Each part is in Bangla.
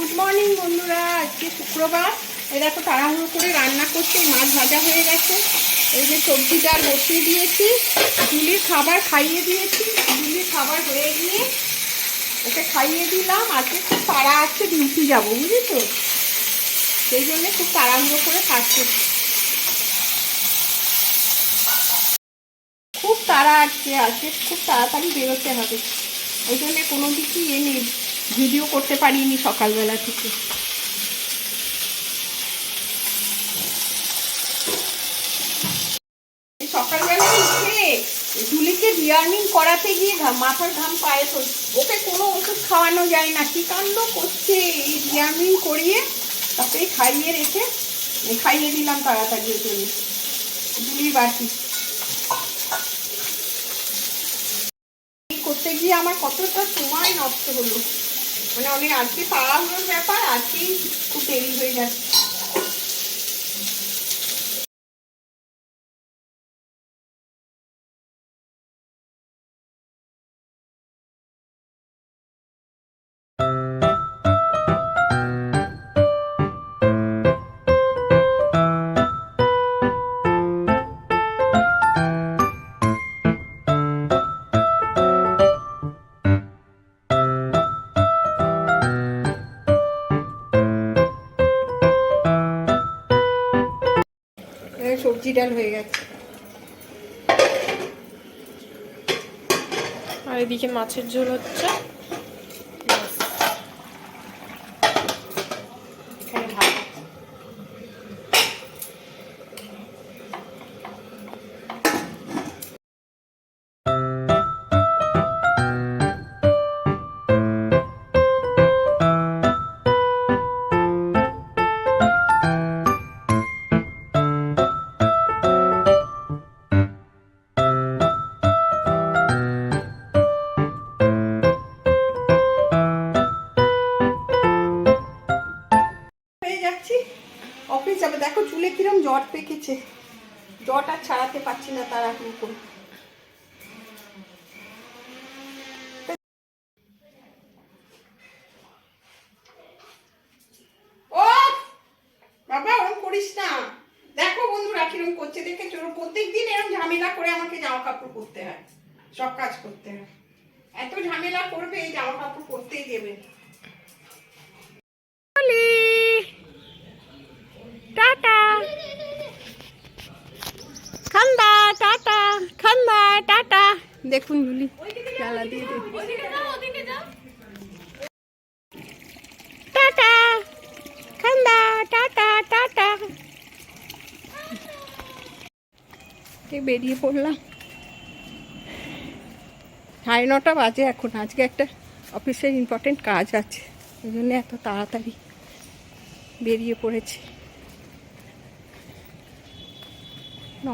গুড মর্নিং বন্ধুরা। আজকে শুক্রবার। এই দেখো, তাড়াহুড়ো করে রান্না করছে, মাছ ভাজা হয়ে গেছে। এই যে সবজি ডাল বসিয়ে দিয়েছি জুলির খাবার খাইয়ে দিয়েছি। জুলির খাবার হয়ে গিয়ে ওকে খাইয়ে দিলাম। আজকে খুব তাড়া আছে, ডিউটি যাব তো সেই জন্য খুব তাড়াহুড়ো করে কাজ করছি। খুব তাড়া আছে, আজকে খুব তাড়াতাড়ি বেরোতে হবে। ওই জন্য কোনো দিকই এ নেই। ভিডিও করতে পারিনি সকালবেলা থেকে। করাতে গিয়ে মাথার ঘাম পায়ে তো ওকে কোনো ওষুধ খাওয়ানো যায় না। কি কাণ্ড করছে? এই করিয়ে খাইয়ে রেখে খাইয়ে দিলাম তাড়াতাড়ি বাটি। করতে গিয়ে আমার কতটা সময় নষ্ট হলো। মানে অনেক আজকে তাড়াহুড়োর ব্যাপার আজকেই খুব দেরি হয়ে যাচ্ছে। সবজি ডাল হয়ে গেছে। আর এদিকে মাছের ঝোল হচ্ছে। পেকেছে জট ছাড়াতে পারছি না তার এখন ঝামেলা করে আমাকে হয়। সব কাজ করতে হয়। এত ঝামেলা করবে, এই জামা কাপড় করতেই দেবে টাটা। খান্দা, টাটা খান্দা, টাটা। দেখুন জুলি জ্বালা দিয়ে টাটা, খান্দা, টাটা টাটা। বেরিয়ে পড়লাম? সাড়ে নটা বাজে এখন, আজকে একটা অফিসের ইম্পর্টেন্ট কাজ আছে, ওই জন্য এত তাড়াতাড়ি বেরিয়ে পড়েছি না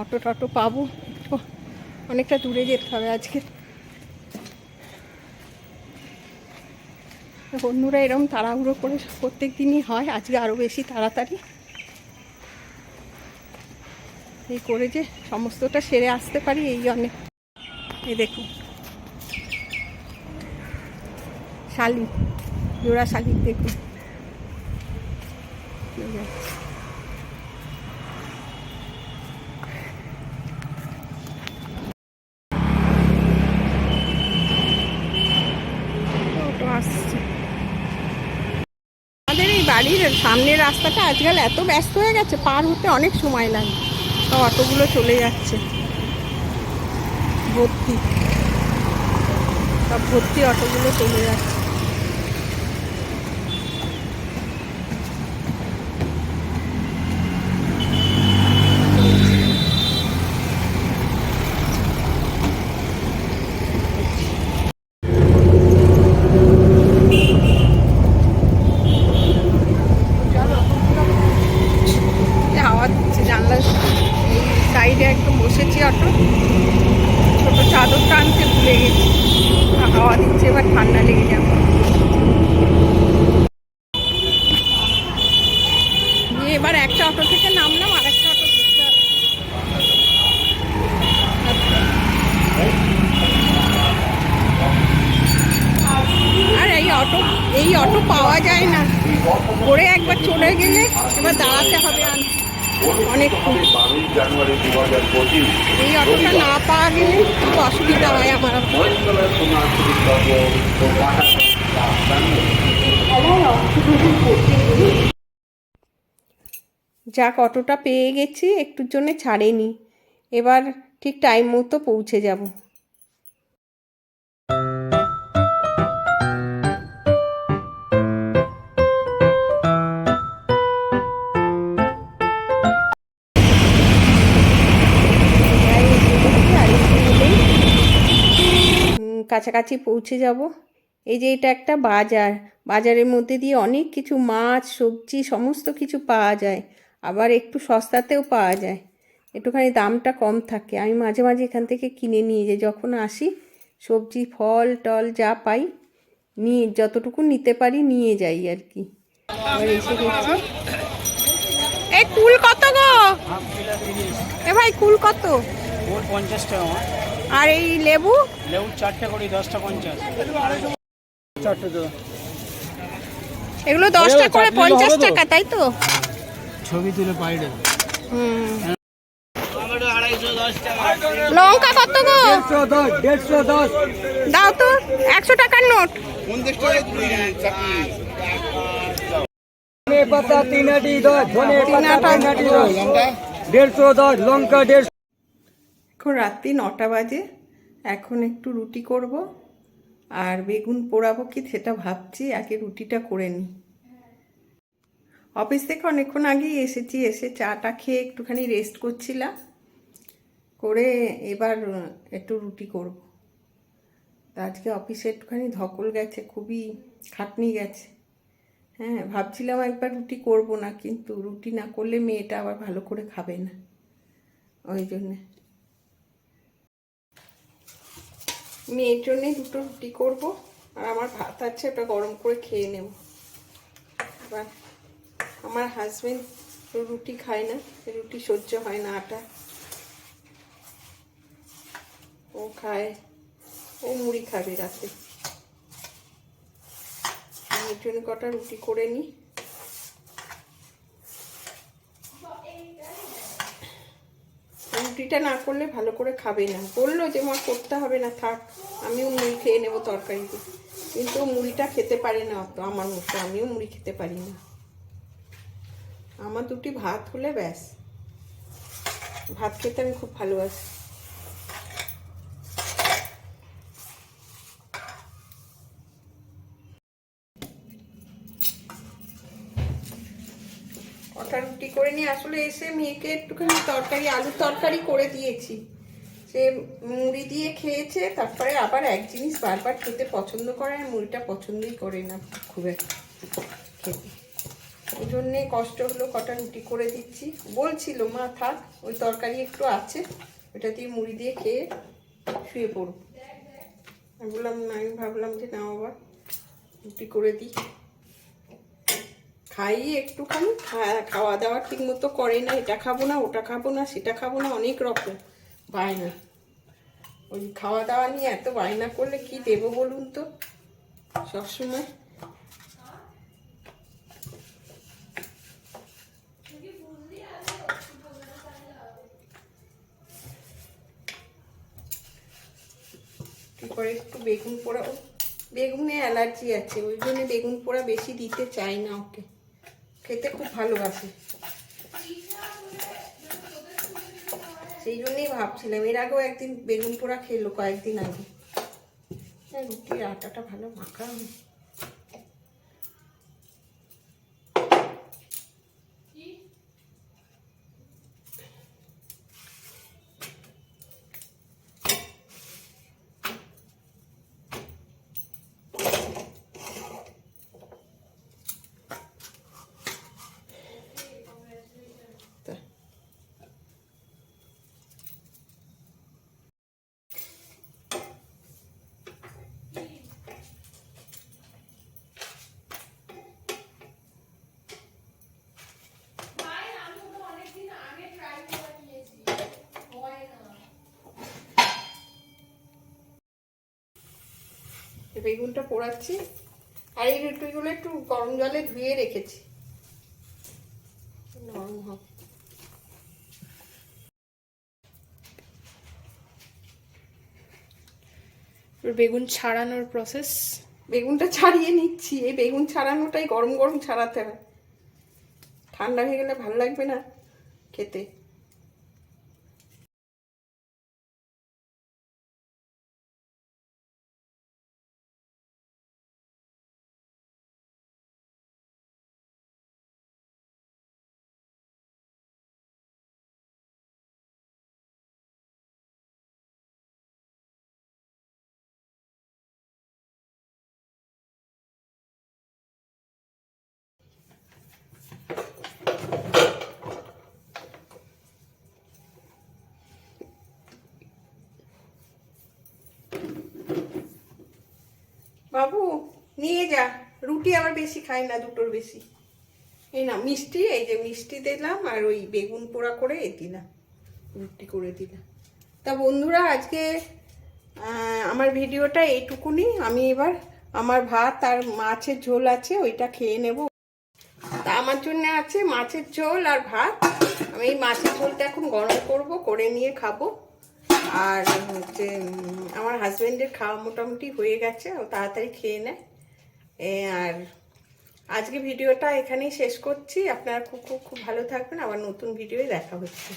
অটো টটো পাবো। অনেকটা দূরে যেতে হবে আজকে। অন্যরা এরকম তাড়াহুড়ো করে প্রত্যেক দিনই হয়, আজকে আরও বেশি তাড়াতাড়ি। এই করে যে সমস্তটা সেরে আসতে পারি, এই অনেক। এই দেখুন শালিক, জোড়া শালিক দেখুন এই যে। অটো আসছে এই সামনের রাস্তাটা আজকাল এত ব্যস্ত হয়ে গেছে, পার হতে অনেক সময় লাগে। অটোগুলো চলে যাচ্ছে। ভর্তি। সব ভর্তি অটোগুলো চলে যাচ্ছে এই হাওয়া দিচ্ছে জানলার এই সাইডে একদম বসেছি অটো ছোট চাদরটা আনতে ভুলে গেছি হাওয়া দিচ্ছে এবার ঠান্ডা লেগে যাবে দিয়ে এবার একটা অটো থেকে নামলাম আর একটা অটো ধরতে হবে। আর এই অটো এই অটো পাওয়া যায় না করে একবার চলে গেলে এবার দাঁড়াতে হবে আর অনেক এই অটোটা না পাওয়া গেলে খুব অসুবিধা হয় আমার যাক অটোটা পেয়ে গেছি একটুর জন্য ছাড়েনি। এবার ঠিক টাইম মতো পৌঁছে যাব। কাছাকাছি পৌঁছে যাব। এই যে এটা একটা বাজার। বাজারের মধ্যে দিয়ে অনেক কিছু মাছ সবজি সমস্ত কিছু পাওয়া যায়। আবার একটু সস্তাতেও পাওয়া যায়। একটুখানি দামটা কম থাকে। আমি মাঝে মাঝে এখান থেকে কিনে নিয়ে যাই যখন আসি সবজি ফল টল যা পাই নিয়ে যতটুকু নিতে পারি নিয়ে যাই আর কি। আবার এসে গেছি এই কুল কত গো? এ ভাই কুল কত? পঞ্চাশ টাকা আর এই লেবু? লেবু চারটে করি দশটা পঞ্চাশ। চারটে এগুলো দশটা করে পঞ্চাশ টাকা তাই তো? ছবি তুলে পাইডে লঙ্কা কত গো? দেড়শো দশ দেড়শো দশ দাও তো একশো টাকার নোট। পাতা তিন আটি দশ ধনে তিন পাতা তিন আটি দশ। দেড়শো দশ লঙ্কা দেড়শো। এখন রাত্রি নটা বাজে, এখন একটু রুটি করব। আর বেগুন পোড়াবো কি সেটা ভাবছি, আগে রুটিটা করে নিই। অফিস থেকে অনেকক্ষণ আগেই এসেছি, এসে চাটা খেয়ে একটুখানি রেস্ট করছিলাম। করে এবার একটু রুটি করব। তা আজকে অফিসে একটুখানি ধকল গেছে, খুবই খাটনি গেছে। হ্যাঁ ভাবছিলাম একবার রুটি করব না, কিন্তু রুটি না করলে মেয়েটা আবার ভালো করে খাবে না। ওই জন্যে। মেয়ের জন্যে দুটো রুটি করব। আর আমার ভাত আছে, ওটা গরম করে খেয়ে নেব। এবার আমার হাজবেন্ড রুটি খায় না, রুটি সহ্য হয় না আটা। ও খায়, ও মুড়ি খাবে রাতে। মেয়ের জন্য কটা রুটি করে নিই। রুটিটা না করলে ভালো করে খাবে না। বলল যে, মা, করতে হবে না, থাক, আমিও মুড়ি খেয়ে নেব তরকারিতে। কিন্তু মুড়িটা খেতে পারে না অত আমার মতো, আমিও মুড়ি খেতে পারি না। আমার দুটি ভাত হলে ব্যাস। ভাত খেতে আমি খুব ভালোবাসি। কটা রুটি করে নিয়ে আসলে এসে মেয়েকে একটুখানি তরকারি, আলুর তরকারি করে দিয়েছি। সে মুড়ি দিয়ে খেয়েছে, তারপরে আবার এক জিনিস বারবার খেতে পছন্দ করে আর মুড়িটা পছন্দই করে না খুব একটা খেতে। ওই জন্যে কষ্ট হলো কটা রুটি করে দিচ্ছি। বলছিল মা, থাক, ওই তরকারি একটু আছে ওটা দিয়ে মুড়ি দিয়ে খেয়ে শুয়ে পড়ব বললাম আমি ভাবলাম যে না বাবা রুটি করে দিই। খাই, একটুখানি খাওয়া দাওয়া ঠিক মতো করে না, এটা খাব না, ওটা খাব না, সেটা খাব না, অনেক রকম বায়না। ওই খাওয়া দাওয়া নিয়ে এত বায়না করলে কি দেবো বলুন তো? সবসময়। একটু বেগুন পোড়া বেগুনে অ্যালার্জি আছে, ওই জন্য বেগুন পোড়া বেশি দিতে চাই না ওকে। খেতে খুব ভালোবাসে সেই জন্যই ভাবছিলাম, এর আগেও একদিন বেগুন পোড়া খেলো কয়েকদিন আগে হ্যাঁ রুটির আটাটা ভালো মাখা হয়। তা বেগুনটা পোড়াচ্ছি। আর এই রুটিগুলো একটু গরম জলে ধুয়ে রেখেছি। নরম হবে বেগুন ছাড়ানোর প্রসেস বেগুনটা ছাড়িয়ে নিচ্ছি। এই বেগুন ছাড়ানোটাই গরম গরম ছাড়াতে হয়। ঠান্ডা হয়ে গেলে ভালো লাগবে না খেতে। বাবু, নিয়ে যা। রুটি আবার বেশি খাই না, দুটোর বেশি। এই না মিষ্টি, এই যে মিষ্টি দিলাম আর ওই বেগুন পোড়া করে এ দিলাম। রুটি করে দিলাম। তা বন্ধুরা, আজকে আমার ভিডিওটা এইটুকুনি। আমি এবার আমার ভাত আর মাছের ঝোল আছে, ওইটা খেয়ে নেব। তা আমার জন্য আছে মাছের ঝোল আর ভাত। আমি এই মাছের ঝোলটা এখন গরম করব, করে নিয়ে খাব। আর হচ্ছে আমার হাজব্যান্ডের খাওয়া মোটামুটি হয়ে গেছে, ও তাড়াতাড়ি খেয়ে নেয়। আর আজকে ভিডিওটা এখানেই শেষ করছি। আপনারা খুব খুব খুব ভালো থাকবেন। আবার নতুন ভিডিওয় দেখা হচ্ছে।